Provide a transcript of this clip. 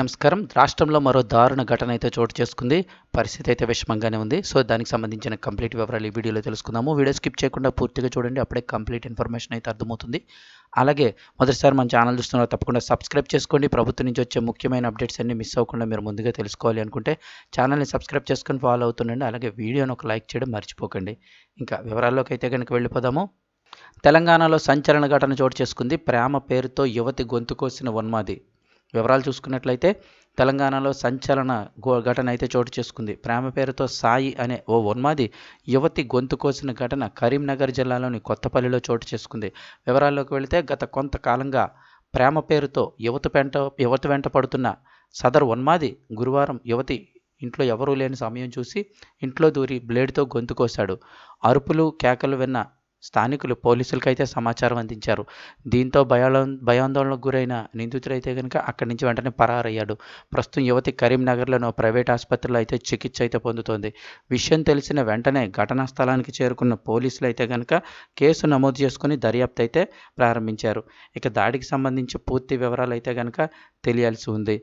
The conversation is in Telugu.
నమస్కారం. రాష్ట్రంలో మరో దారుణ ఘటన అయితే చోటు చేసుకుంది. పరిస్థితి అయితే విషమంగానే ఉంది. సో దానికి సంబంధించిన కంప్లీట్ వివరాలు ఈ వీడియోలో తెలుసుకుందాము. వీడియో స్కిప్ చేయకుండా పూర్తిగా చూడండి. అప్పుడే కంప్లీట్ ఇన్ఫర్మేషన్ అయితే అర్థమవుతుంది. అలాగే మొదటిసారి మన ఛానల్ చూస్తున్నారు తప్పకుండా సబ్స్క్రైబ్ చేసుకోండి. ప్రభుత్వం నుంచి వచ్చే ముఖ్యమైన అప్డేట్స్ అన్ని మిస్ అవ్వకుండా మీరు ముందుగా తెలుసుకోవాలి అనుకుంటే ఛానల్ని సబ్స్క్రైబ్ చేసుకొని ఫాలో అవుతుండండి. అలాగే వీడియోని ఒక లైక్ చేయడం మర్చిపోకండి. ఇంకా వివరాల్లోకి అయితే కనుక వెళ్ళిపోదాము. తెలంగాణలో సంచలన ఘటన చోటు చేసుకుంది. ప్రేమ పేరుతో యువతి గొంతు కోసిన ఉన్మాది వివరాలు చూసుకున్నట్లయితే తెలంగాణలో సంచలన ఘటన అయితే చోటు చేసుకుంది. ప్రేమ పేరుతో సాయి అనే ఓ ఉన్మాది యువతి గొంతు కోసిన ఘటన కరీంనగర్ జిల్లాలోని కొత్తపల్లిలో చోటు చేసుకుంది. వివరాల్లోకి వెళితే గత కొంతకాలంగా ప్రేమ పేరుతో యువత వెంట యువత వెంట పడుతున్న సదరు ఉన్మాది గురువారం యువతి ఇంట్లో ఎవరూ లేని సమయం చూసి ఇంట్లో దూరి బ్లేడ్తో గొంతు కోశాడు. అరుపులు కేకలు విన్న స్థానికులు పోలీసులకైతే సమాచారం అందించారు. దీంతో భయాలో భయాందోళనకు గురైన నిందితుడైతే కనుక అక్కడి నుంచి వెంటనే పరారయ్యాడు. ప్రస్తుతం యువతి కరీంనగర్లోని ప్రైవేట్ ఆసుపత్రిలో అయితే చికిత్స అయితే పొందుతోంది. విషయం తెలిసిన వెంటనే ఘటనా స్థలానికి చేరుకున్న పోలీసులు అయితే కనుక కేసు నమోదు చేసుకుని దర్యాప్తు అయితే ప్రారంభించారు. ఇక దాడికి సంబంధించి పూర్తి వివరాలు అయితే కనుక తెలియాల్సి ఉంది.